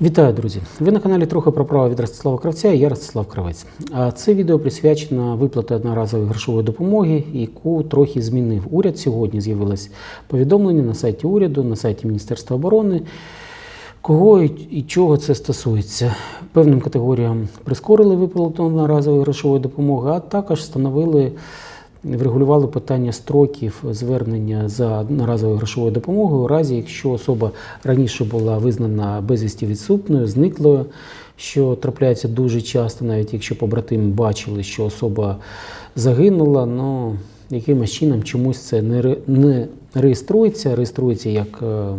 Вітаю, друзі! Ви на каналі трохи про право від Ростислава Кравця я Ростислав Кравець. Це відео присвячено виплаті одноразової грошової допомоги, яку трохи змінив уряд. Сьогодні з'явилось повідомлення на сайті уряду, на сайті Міністерства оборони. Кого і чого це стосується? Певним категоріям прискорили виплату одноразової грошової допомоги, а також встановили врегулювали питання строків звернення за одноразовою грошовою допомогою у разі, якщо особа раніше була визнана безвісті відсутною, зниклою, що трапляється дуже часто, навіть якщо побратими бачили, що особа загинула, ну якимось чином чомусь це не, не реєструється, реєструється як е,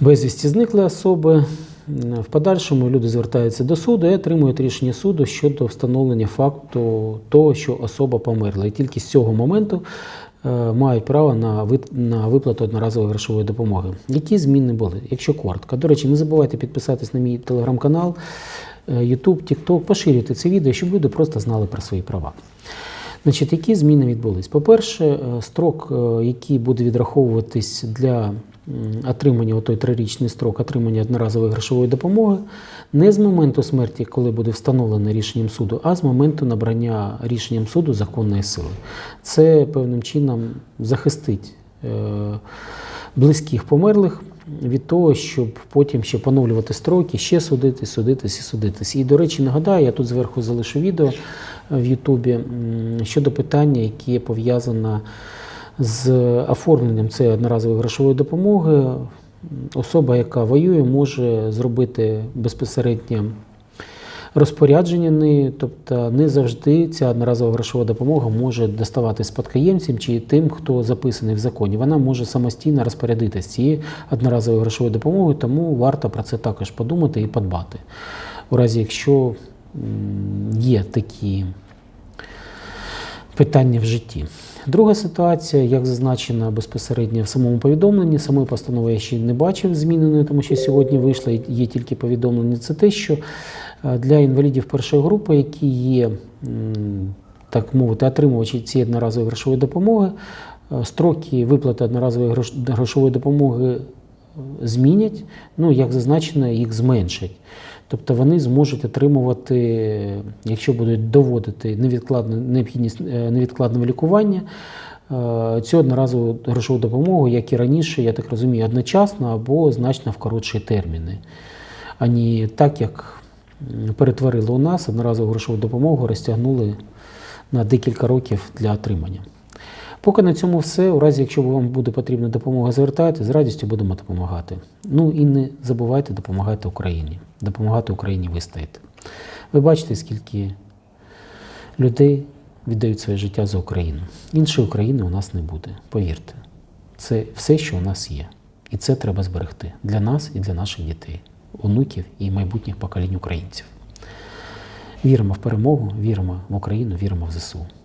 безвісті зникли особи. В подальшому люди звертаються до суду і отримують рішення суду щодо встановлення факту того, що особа померла. І тільки з цього моменту е, мають право на, виплату одноразової грошової допомоги. Які зміни були? Якщо коротко. До речі, не забувайте підписатись на мій телеграм-канал, е, YouTube, TikTok, поширюйте це відео, щоб люди просто знали про свої права. Значить, які зміни відбулись? По-перше, е, строк, е, який буде відраховуватись для отримання, отой трирічний строк отримання одноразової грошової допомоги, не з моменту смерті, коли буде встановлене рішенням суду, а з моменту набрання рішенням суду законної сили. Це певним чином захистить е, близьких померлих від того, щоб потім ще поновлювати строки, ще судитись, судитись і судитись. І, до речі, нагадаю, я тут зверху залишу відео в Ютубі щодо питання, яке пов'язане з оформленням цієї одноразової грошової допомоги. Особа, яка воює, може зробити безпосередньо розпорядження нею, тобто не завжди ця одноразова грошова допомога може доставати спадкоємцям чи тим, хто записаний в законі. Вона може самостійно розпорядитися цією одноразовою грошовою допомогою, тому варто про це також подумати і подбати. У разі, якщо є такі питання в житті. Друга ситуація, як зазначено безпосередньо в самому повідомленні, самої постанови я ще не бачив зміненої, тому що сьогодні вийшло і є тільки повідомлення. Це те, що е, для інвалідів першої групи, які є, так мовити, отримувачі цієї одноразової грошової допомоги, е, строки виплати одноразової грошової допомоги е, змінять, ну, як зазначено, їх зменшать. Тобто вони зможуть отримувати, якщо будуть доводити невідкладну необхідність е, невідкладного лікування, е, цю одноразову грошову допомогу, як і раніше, я так розумію, одночасно або значно в коротші терміни. Ані так, як перетворили у нас одноразову грошову допомогу, розтягнули на декілька років для отримання. Поки на цьому все. У разі, якщо вам буде потрібна допомога, звертайте, з радістю будемо допомагати. Ну і не забувайте допомагати Україні, допомагати Україні вистояти. Ви бачите, скільки людей віддають своє життя за Україну. Іншої України у нас не буде, повірте. Це все, що у нас є. І це треба зберегти для нас і для наших дітей, онуків і майбутніх поколінь українців. Віримо в перемогу, віримо в Україну, віримо в ЗСУ.